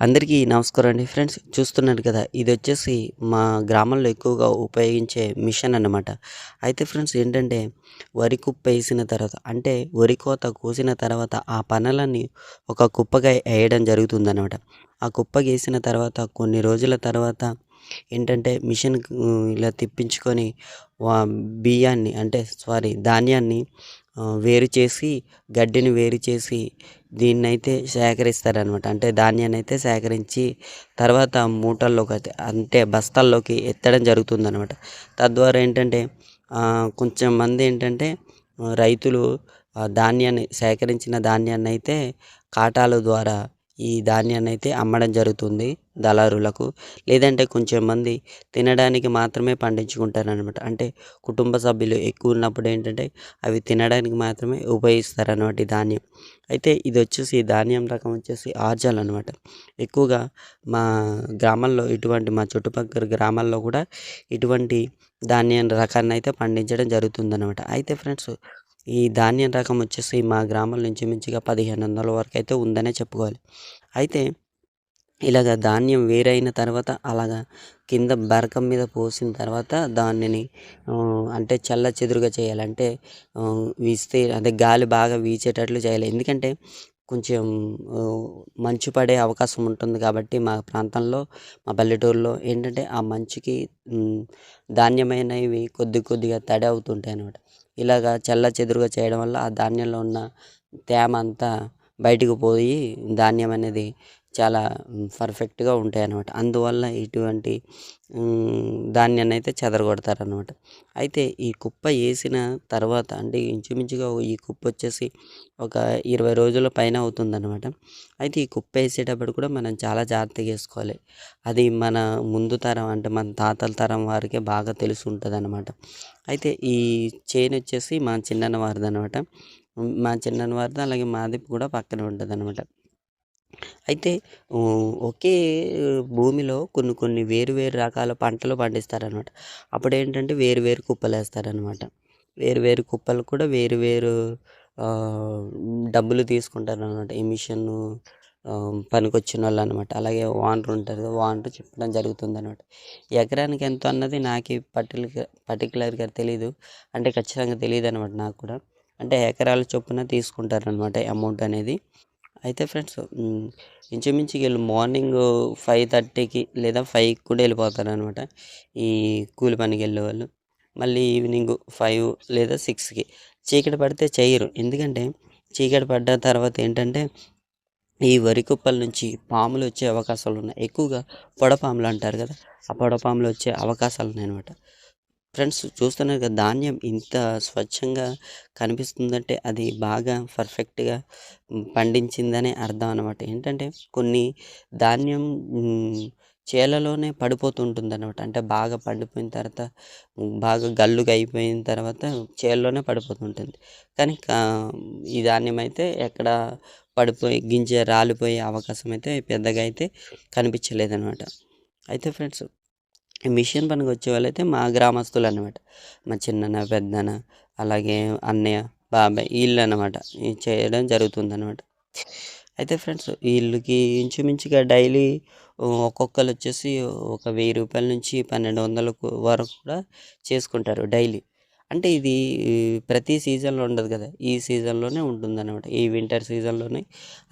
అందరికీ నమస్కారం అండి. ఫ్రెండ్స్ చూస్తున్నారు కదా ఇది వచ్చేసి మా గ్రామంలో ఎక్కువగా ఉపయోగించే మిషన్ అన్నమాట. అయితే ఫ్రెండ్స్ ఏంటంటే వరి కుప్ప వేసిన తర్వాత అంటే వరి కోత కోసిన తర్వాత ఆ పనులన్నీ ఒక కుప్పగా వేయడం జరుగుతుందన్నమాట. ఆ కుప్పగా వేసిన తర్వాత కొన్ని రోజుల తర్వాత ఏంటంటే మిషన్ ఇలా తిప్పించుకొని బియ్యాన్ని అంటే సారీ ధాన్యాన్ని వేరు చేసి గడ్డిని వేరు చేసి దీన్నైతే సేకరిస్తారనమాట అంటే ధాన్యాన్ని అయితే సేకరించి తర్వాత మూటల్లోకి అయితే అంటే బస్తాల్లోకి ఎత్తడం జరుగుతుందనమాట తద్వారా ఏంటంటే కొంచెం మంది ఏంటంటే రైతులు ధాన్యాన్ని సేకరించిన ధాన్యాన్ని అయితే కాటాల ద్వారా ఈ ధాన్యాన్ని అయితే అమ్మడం జరుగుతుంది. దళారులకు లేదంటే కొంచెం మంది తినడానికి మాత్రమే పండించుకుంటారనమాట అంటే కుటుంబ సభ్యులు ఎక్కువ ఉన్నప్పుడు ఏంటంటే అవి తినడానికి మాత్రమే ఉపయోగిస్తారు అనమాట ఈ ధాన్యం. అయితే ఇది వచ్చేసి ధాన్యం రకం వచ్చేసి ఆర్జాల్ అనమాట ఎక్కువగా మా గ్రామాల్లో ఇటువంటి మా చుట్టుపక్కల గ్రామాల్లో కూడా ఇటువంటి ధాన్యం రకాన్ని అయితే పండించడం జరుగుతుందనమాట అయితే ఫ్రెండ్స్ ఈ ధాన్యం రకం వచ్చేసి మా గ్రామం నుంచి మించిగా పదిహేను వందల వరకు అయితే ఉందనే చెప్పుకోవాలి. అయితే ఇలాగ ధాన్యం వేరైన తర్వాత అలాగా కింద బరకం మీద పోసిన తర్వాత దానిని అంటే చల్ల చెదురుగా చేయాలంటే వీస్తే అదే గాలి బాగా వీచేటట్లు చేయాలి. ఎందుకంటే కొంచెం మంచు పడే అవకాశం ఉంటుంది కాబట్టి మా ప్రాంతంలో మా పల్లెటూరులో ఏంటంటే ఆ మంచుకి ధాన్యమైనవి కొద్ది కొద్దిగా తడి అవుతుంటాయి అన్నమాట. ఇలాగా చల్ల చెదురుగా చేయడం వల్ల ఆ ధాన్యంలో ఉన్న తేమ అంతా బయటకు పోయి ధాన్యం అనేది చాలా పర్ఫెక్ట్గా ఉంటాయి అన్నమాట అందువల్ల ఇటువంటి ధాన్యాన్ని అయితే చెదరగొడతారనమాట అయితే ఈ కుప్ప వేసిన తర్వాత అంటే ఇంచుమించుగా ఈ కుప్ప వచ్చేసి ఒక ఇరవై రోజుల పైన అవుతుందన్నమాట. అయితే ఈ కుప్ప వేసేటప్పుడు కూడా మనం చాలా జాగ్రత్తగా వేసుకోవాలి. అది మన ముందు తరం అంటే మన తాతల తరం వారికే బాగా తెలిసి ఉంటుంది అనమాట అయితే ఈ చైన్ వచ్చేసి మా చిన్నన్న వారిది అనమాట మా చిన్నన్న వారిది అలాగే మాది కూడా పక్కన ఉంటుంది అనమాట అయితే ఒకే భూమిలో కొన్ని కొన్ని వేరు వేరు రకాల పంటలు పండిస్తారనమాట అప్పుడు ఏంటంటే వేరు వేరు కుప్పలు వేస్తారనమాట వేరు వేరు కుప్పలు కూడా వేరు వేరు డబ్బులు తీసుకుంటారనమాట ఈ మిషన్ పనికొచ్చిన వాళ్ళు అనమాట అలాగే వానర్ ఉంటారు కదా చెప్పడం జరుగుతుంది అనమాట ఎకరానికి ఎంత అన్నది నాకు పర్టికులర్ పర్టికులర్గా తెలీదు. అంటే ఖచ్చితంగా తెలియదు అనమాట నాకు కూడా. అంటే ఎకరాల చొప్పున తీసుకుంటారనమాట అమౌంట్ అనేది. అయితే ఫ్రెండ్స్ ఇంచుమించుకి వీళ్ళు మార్నింగ్ ఫైవ్ థర్టీకి లేదా ఫైవ్కి కూడా వెళ్ళిపోతారు అనమాట ఈ కూలి పనికి వెళ్ళే వాళ్ళు మళ్ళీ ఈవినింగ్ ఫైవ్ లేదా సిక్స్కి. చీకటి పడితే చేయరు. ఎందుకంటే చీకటి పడ్డ తర్వాత ఏంటంటే ఈ వరి కుప్పల నుంచి పాములు వచ్చే అవకాశాలు ఉన్నాయి ఎక్కువగా పొడపాములు అంటారు కదా ఆ పొడపాములు వచ్చే అవకాశాలు ఉన్నాయి అనమాట ఫ్రెండ్స్ చూస్తున్నారు కదా ధాన్యం ఇంత స్వచ్ఛంగా కనిపిస్తుందంటే అది బాగా పర్ఫెక్ట్గా పండించిందనే అర్థం అనమాట ఏంటంటే కొన్ని ధాన్యం చేలలోనే పడిపోతుంటుంది అనమాట అంటే బాగా పండిపోయిన తర్వాత బాగా గల్లుగా అయిపోయిన తర్వాత చేలలోనే పడిపోతుంటుంది. కానీ ఈ ధాన్యం అయితే ఎక్కడ పడిపోయి గింజ రాలిపోయే అవకాశం అయితే పెద్దగా అయితే కనిపించలేదన్నమాట. అయితే ఫ్రెండ్స్ మిషన్ పనికి వచ్చే వాళ్ళైతే మా గ్రామస్తులు అనమాట మా చిన్నన్న పెద్దన్న అలాగే అన్నయ్య బాబాయ్ వీళ్ళు అనమాట చేయడం జరుగుతుంది అనమాట అయితే ఫ్రెండ్స్ వీళ్ళకి ఇంచుమించుగా డైలీ ఒక్కొక్కరు వచ్చేసి ఒక వెయ్యి రూపాయల నుంచి పన్నెండు వందల వరకు కూడా చేసుకుంటారు డైలీ. అంటే ఇది ప్రతి సీజన్లో ఉండదు కదా. ఈ సీజన్లోనే ఉంటుందన్నమాట. ఈ వింటర్ సీజన్లోనే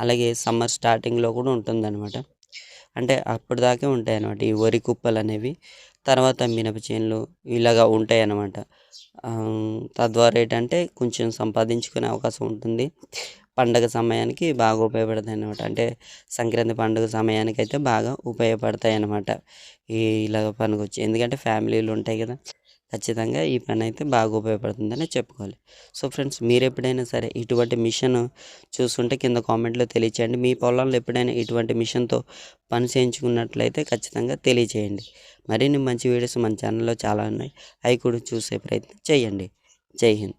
అలాగే సమ్మర్ స్టార్టింగ్లో కూడా ఉంటుందన్నమాట. అంటే అప్పటిదాకే ఉంటాయి అన్నమాట ఈ వరి కుప్పలు అనేవి తర్వాత మినప చేనులు ఇలాగా ఉంటాయి అన్నమాట తద్వారా ఏంటంటే కొంచెం సంపాదించుకునే అవకాశం ఉంటుంది. పండగ సమయానికి బాగా ఉపయోగపడతాయి అన్నమాట అంటే సంక్రాంతి పండుగ సమయానికి అయితే బాగా ఉపయోగపడతాయి అన్నమాట ఈ ఇలాగ పనికొచ్చి. ఎందుకంటే ఫ్యామిలీలు ఉంటాయి కదా. ఖచ్చితంగా ఈ పని అయితే బాగా ఉపయోగపడుతుందని చెప్పుకోవాలి. సో ఫ్రెండ్స్ మీరు ఎప్పుడైనా సరే ఇటువంటి మిషన్ చూస్తుంటే కింద కామెంట్లో తెలియచేయండి. మీ పొలంలో ఎప్పుడైనా ఇటువంటి మిషన్తో పని చేయించుకున్నట్లయితే ఖచ్చితంగా తెలియచేయండి. మరిన్ని మంచి వీడియోస్ మన ఛానల్లో చాలా ఉన్నాయి. అవి కూడా చూసే ప్రయత్నం చేయండి. జై హింద్.